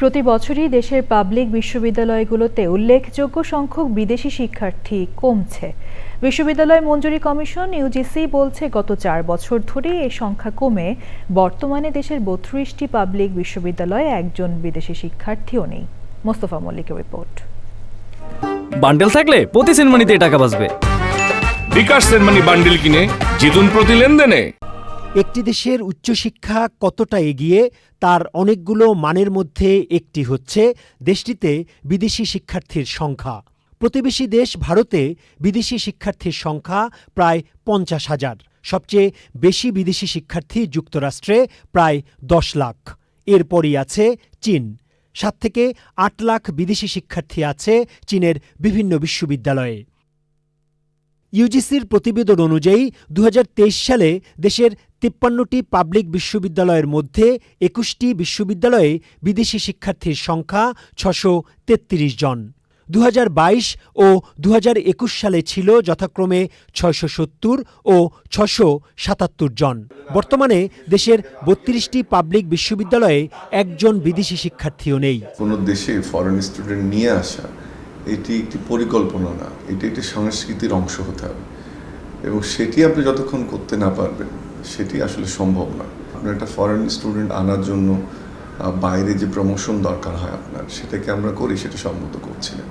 প্রতি বছরই দেশের পাবলিক বিশ্ববিদ্যালয়গুলোতে উল্লেখযোগ্য সংখ্যক বিদেশি শিক্ষার্থী কমছে। বিশ্ববিদ্যালয় মঞ্জুরি কমিশন ইউজিসি বলছে গত চার বছর ধরে এই সংখ্যা কমে। বর্তমানে দেশের বত্রিশটি পাবলিক বিশ্ববিদ্যালয়ে একজন বিদেশি শিক্ষার্থীও নেই। মোস্তফা মল্লিকের রিপোর্ট। বান্ডেল থাকলে প্রতি সেনমানিতে টাকা বাঁচবে। বিকাশ সেনমানি বান্ডিল কিনে জিতুন প্রতি লেনদেনে। একটি দেশের উচ্চশিক্ষা কতটা এগিয়ে, তার অনেকগুলো মানের মধ্যে একটি হচ্ছে দেশটিতে বিদেশি শিক্ষার্থীর সংখ্যা। প্রতিবেশী দেশ ভারতে বিদেশি শিক্ষার্থীর সংখ্যা প্রায় পঞ্চাশ হাজার। সবচেয়ে বেশি বিদেশি শিক্ষার্থী যুক্তরাষ্ট্রে প্রায় দশ লাখ। এরপরই আছে চীন। সাত থেকে আট লাখ বিদেশি শিক্ষার্থী আছে চীনের বিভিন্ন বিশ্ববিদ্যালয়ে। ইউজিসির প্রতিবেদন অনুযায়ী দু হাজার তেইশ সালে দেশের তিপ্পান্নটি পাবলিক বিশ্ববিদ্যালয়ের মধ্যে একুশটি বিশ্ববিদ্যালয়ে বিদেশি শিক্ষার্থীর সংখ্যা ছশো তেত্রিশ জন। দু হাজার বাইশ ও দু হাজার একুশ সালে ছিল যথাক্রমে ছয়শো সত্তর ও ছশো সাতাত্তর জন। বর্তমানে দেশের বত্রিশটি পাবলিক বিশ্ববিদ্যালয়ে একজন বিদেশি শিক্ষার্থীও নেই। কোনো দেশে ফরেন স্টুডেন্ট নিয়ে আসা, এটি একটি পরিকল্পনা না, এটি একটি সংস্কৃতির অংশ হতে হবে। এবং সেটি আপনি যতক্ষণ করতে না পারবেন সেটি আসলে সম্ভব না। আপনার একটা ফরেন স্টুডেন্ট আনার জন্য বাইরে যে প্রমোশন দরকার হয় আপনার সেটাকে আমরা করি সেটা সম্মত করছি না।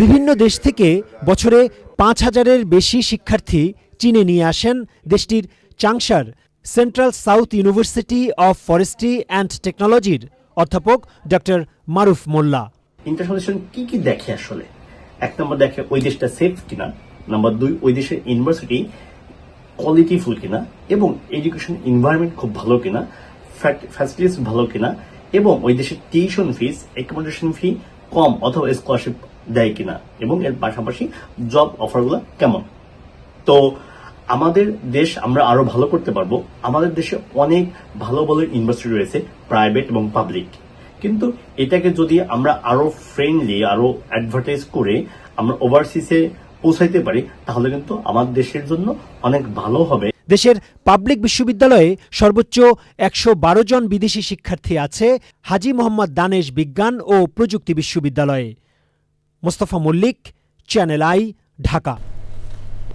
বিভিন্ন দেশ থেকে বছরে পাঁচ হাজারের বেশি শিক্ষার্থী চীনে নিয়ে আসেন দেশটির চাংশার central south university of forestry and টেকনোলজির অধ্যাপক ডক্টর মারুফ মোল্লা। ইন্টারন্যাশনাল কি কি দেখে আসলে? এক নম্বর দেখে ওই দেশটা সেফ কিনা। নাম্বার দুই ওই দেশের ইউনিভার্সিটি কোয়ালিটিফুল কিনা, এবং এডুকেশন এনভায়রনমেন্ট খুব ভালো কিনা ফ্যাসিলিটিস ভালো কিনা, এবং ওই দেশের টিউশন ফিস অ্যাকোমোডেশন ফি কম অথবা স্কলারশিপ দেয় কিনা, এবং এর পাশাপাশি জব অফারগুলো কেমন? তো আমাদের দেশ আমরা আরও ভালো করতে পারব। আমাদের দেশে অনেক ভালো ভালো ইউনিভার্সিটি রয়েছে প্রাইভেট এবং পাবলিক কিন্তু এটাকে যদি আমরা আরও ফ্রেন্ডলি আরও অ্যাডভার্টাইজ করে আমরা ওভারসিসে পৌঁছাইতে পারি, তাহলে কিন্তু আমার দেশের জন্য অনেক ভালো হবে। দেশের পাবলিক বিশ্ববিদ্যালয়ে সর্বোচ্চ একশো বারো জন বিদেশি শিক্ষার্থী আছে, হাজি মোহাম্মদ দানেশ বিজ্ঞান ও প্রযুক্তি বিশ্ববিদ্যালয়ে। Mostafa Mallik, Channel I, Dhaka.